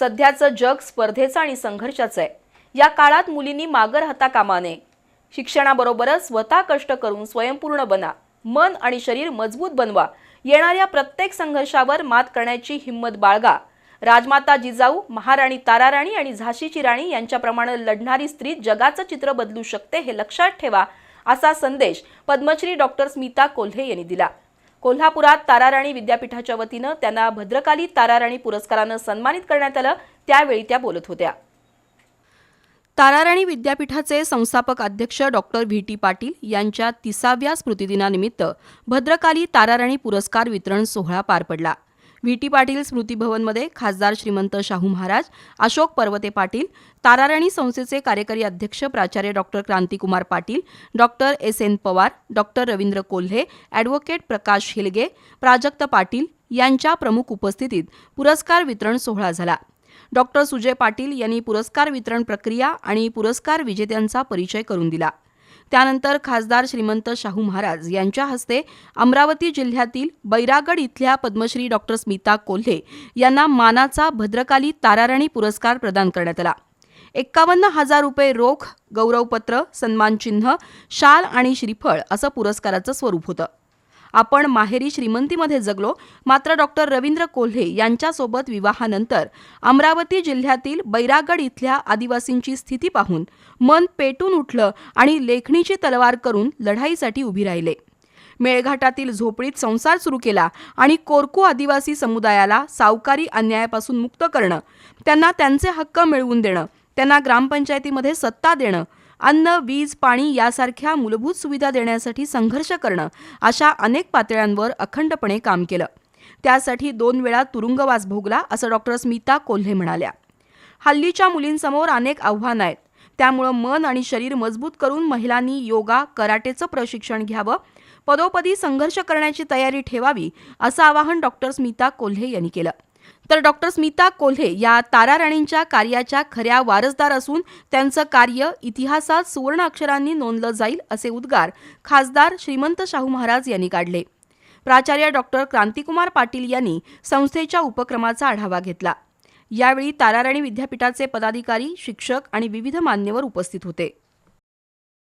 सध्याचं जग स्पर्धेचं आणि संघर्षाचं आहे. या काळात मुलींनी मागर हाता कामा नये शिक्षणाबरोबरच स्वतः कष्ट करून स्वयंपूर्ण बना. मन आणि शरीर मजबूत बनवा. येणाऱ्या प्रत्येक संघर्षावर मात करण्याची हिंमत बाळगा. राजमाता जिजाऊ महाराणी ताराराणी आणि झाशीची राणी यांच्याप्रमाणे लढणारी स्त्री जगाचं चित्र बदलू शकते हे लक्षात ठेवा असा संदेश पद्मश्री डॉक्टर स्मिता कोल्हे यांनी दिला. कोल्हापुरात ताराराणी विद्यापीठाच्या वतीनं त्यांना भद्रकाली ताराराणी पुरस्कारानं सन्मानित करण्यात आलं. त्यावेळी त्या बोलत होत्या. ताराराणी विद्यापीठाचे संस्थापक अध्यक्ष डॉक्टर व्ही. टी. पाटील यांच्या तिसाव्या स्मृतिदिनानिमित्त भद्रकाली ताराराणी पुरस्कार वितरण सोहळा पार पडला. व्ही. टी. पाटील स्मृती भवनमध्ये खासदार श्रीमंत शाहू महाराज अशोक पर्वते पाटील ताराराणी संस्थेचे कार्यकारी अध्यक्ष प्राचार्य doctor Krantikumar Patil doctor S. N. Pawar doctor Ravindra Kolhe advocate Prakash Hilge Prajakt Patil यांच्या प्रमुख उपस्थितीत पुरस्कार वितरण सोहळा झाला. डॉक्टर सुजय पाटील यांनी पुरस्कार वितरण प्रक्रिया आणि पुरस्कार विजेत्यांचा परिचय करून दिला. त्यानंतर खासदार श्रीमंत शाहू महाराज यांच्या हस्ते अमरावती जिल्ह्यातील बैरागड इथल्या पद्मश्री डॉक्टर स्मिता कोल्हे यांना मानाचा भद्रकाली ताराराणी पुरस्कार प्रदान करण्यात आला. एक्कावन्न हजार रुपये रोख गौरवपत्र सन्मानचिन्ह शाल आणि श्रीफळ असं पुरस्काराचं स्वरूप होतं. आपण माहेरी श्रीमंतीमध्ये जगलो मात्र डॉक्टर रवींद्र कोल्हे यांच्यासोबत विवाहानंतर अमरावती जिल्ह्यातील बैरागड इथल्या आदिवासींची स्थिती पाहून मन पेटून उठलं आणि लेखणीची तलवार करून लढाईसाठी उभी राहिले. मेळघाटातील झोपडीत संसार सुरू केला आणि कोरकू आदिवासी समुदायाला सावकारी अन्यायापासून मुक्त करणं त्यांना त्यांचे हक्क मिळवून देणं त्यांना ग्रामपंचायतीमध्ये सत्ता देणं अन्न वीज पाणी यासारख्या मूलभूत सुविधा देण्यासाठी संघर्ष करणं अशा अनेक पातळ्यांवर अखंडपणे काम केलं. त्यासाठी दोन वेळा तुरुंगवास भोगला असं डॉक्टर स्मिता कोल्हे म्हणाल्या. हल्लीच्या मुलींसमोर अनेक आव्हानं आहेत. त्यामुळं मन आणि शरीर मजबूत करून महिलांनी योगा कराटेचं प्रशिक्षण घ्यावं पदोपदी संघर्ष करण्याची तयारी ठेवावी असं आवाहन डॉक्टर स्मिता कोल्हे यांनी केलं. तर डॉक्टर स्मिता कोल्हे या ताराराणींच्या कार्याच्या खऱ्या वारसदार असून त्यांचं कार्य इतिहासात सुवर्ण अक्षरांनी नोंदलं जाईल असे उद्गार खासदार श्रीमंत शाहू महाराज यांनी काढले. प्राचार्य डॉक्टर क्रांतिकुमार पाटील यांनी संस्थेच्या उपक्रमाचा आढावा घेतला. यावेळी ताराराणी विद्यापीठाचे पदाधिकारी शिक्षक आणि विविध मान्यवर उपस्थित होते.